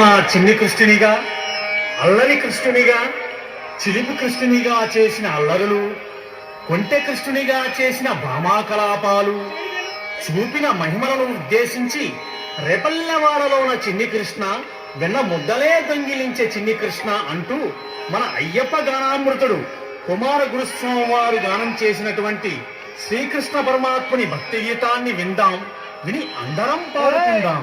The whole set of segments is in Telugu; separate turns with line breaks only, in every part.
నా చిన్ని కృష్ణునిగా అల్లరి కృష్ణునిగా చిలిపి కృష్ణునిగా చేసిన అల్లరులు కొంటె కృష్ణునిగా చేసిన భామాకలాపాలు చూపిన మహిమలను ఉద్దేశించి రేపల్లెవాడలోన చిన్ని కృష్ణ వెన్న ముద్దలే దొంగిలించే చిన్ని కృష్ణ అంటూ మన అయ్యప్ప గానామృతుడు కుమార గురుస్వామి వారు గానం చేసినటువంటి శ్రీకృష్ణ పరమాత్ముని భక్తి గీతాన్ని విందాం విని అందరం పాడుకుందాం.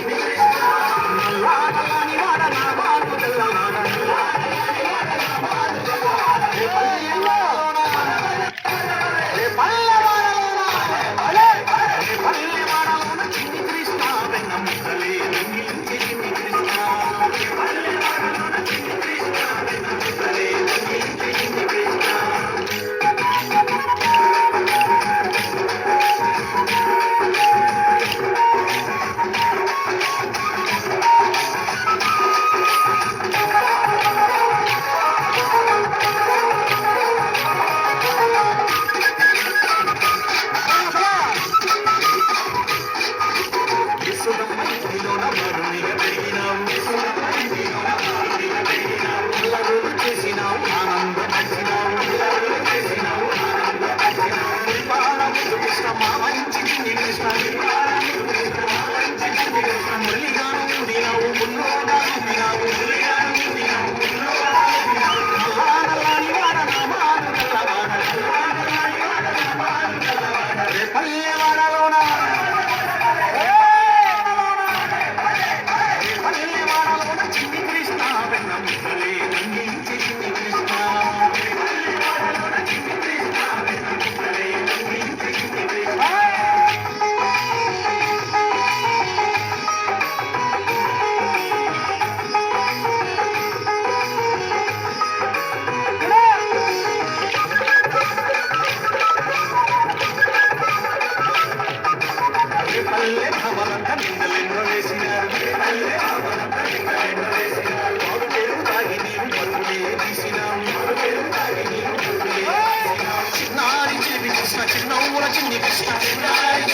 Right,